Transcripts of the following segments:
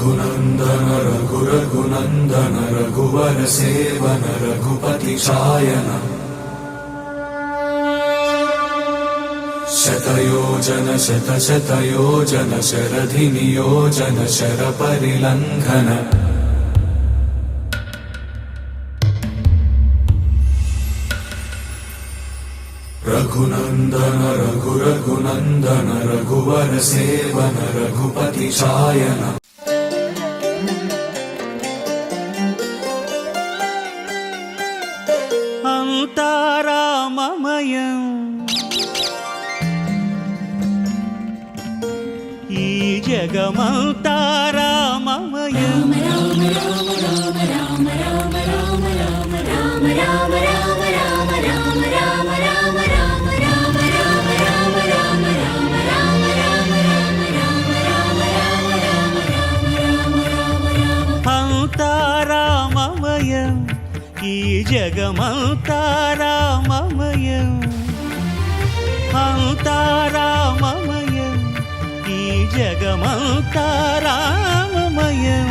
रघुनन्दन रघुरघुनन्दन रघुवर सेवन रघुपति चायन शतयोजन शतशतयोजन शरधि नियोजन शरपरिलङ्घन रघुनन्दन रघुरघुनन्दन रघुवर सेवन रघुपति चायन తారామయం ఈ జగమంతారామయం అంతారామయం ఈ జగమంతా జగమంతా రామమయం ఈ జగమంతా రామమయం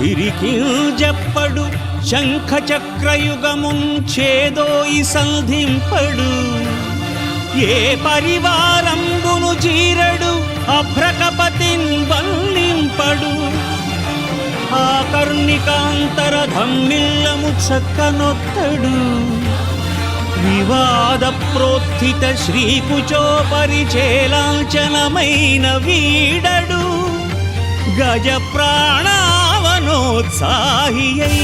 సిరికి జప్పడు శంఖ చక్రయుగముంచేదోయి సంధింపడు. ఏ పరివారంబును చీరడు అభ్రకపతిన్ వల్లింపడు. ఆ కర్ణికాంతర ధమ్మిల్లము చక్కనొత్తడు. వివాద ప్రోత్థిత శ్రీకుచో పరిచేలాంచనమైన వీడడు. గజ ప్రాణా ప్రాణోత్సాహియై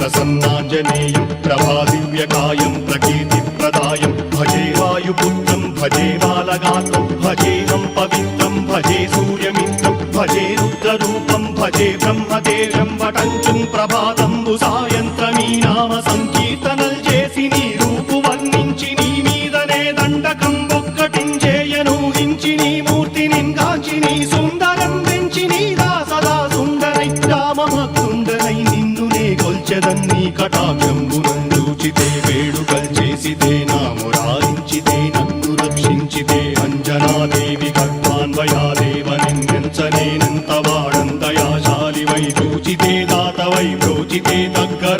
प्रसन्नाञ्जनेयं प्रभादिव्यकाय वरदातुं भजेहं पवित्रं भजे सूर्यमिन्द्रं भजे रुद्ररूपं भजे ब्रह्मदेवं वटञ्चुं ప్రభాతంబు సాయంత్రం ఈ నామ సంకీర్తనలు చేసి నీ రూపు వర్ణించి నీ మీదనే దండకం ఒక్కటించేయను హించి నీ మూర్తిని కాచి నీ సుందరం పెంచి నీ దాసదా సుందరై రామ సుందరై నిన్ను నే కొల్చదన్నీ కటాక్షం గురం నందూచితేవే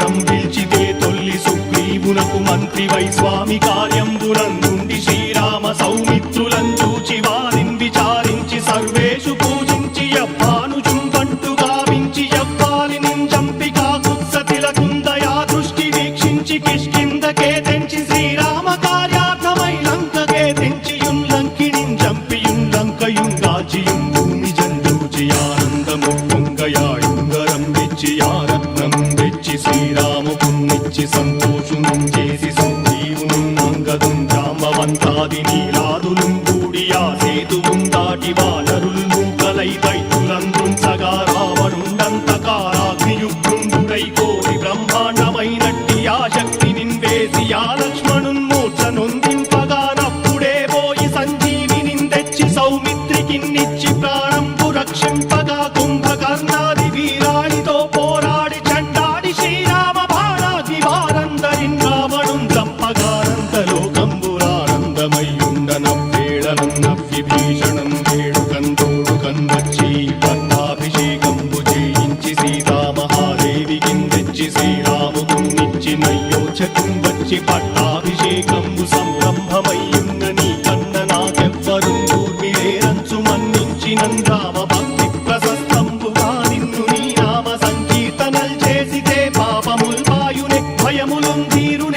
వరం పిలిచితే తొల్లి సుగ్రీవునకు మంత్రి వై స్వామి కార్యంబునందుండి శ్రీరామ సౌమిత్రులంజూ పొందించినయ్యో చకం వచ్చి పట్టాభిషేకంబు సంరంభమయ్యున్నని కన్న నాకెవ్వరు ఊర్మిళేరంచు మన్నించినం రామ భక్తి ప్రశస్తంబుగా నిన్ను నీ నామ సంకీర్తనల్ చేసితే పాపముల్ పాయుని భయములుందీరు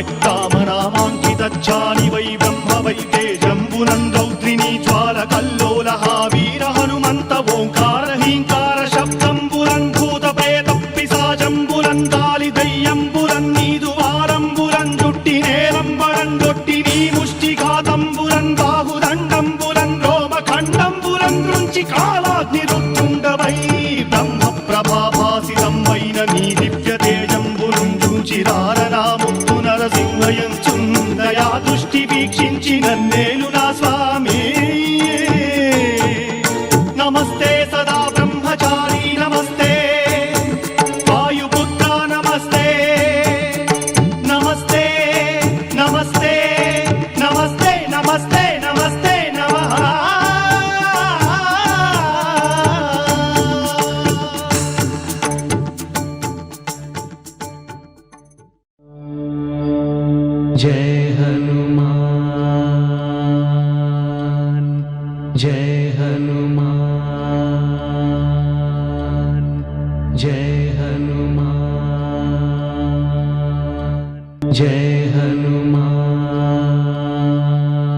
వై రామనామాంకితచ్చాని వై బ్రహ్మ వై తేజంబునం రౌద్రిణీ జ్వాల కల్లోల హావీర హనుమంత ఓంకార जय हनुमान जय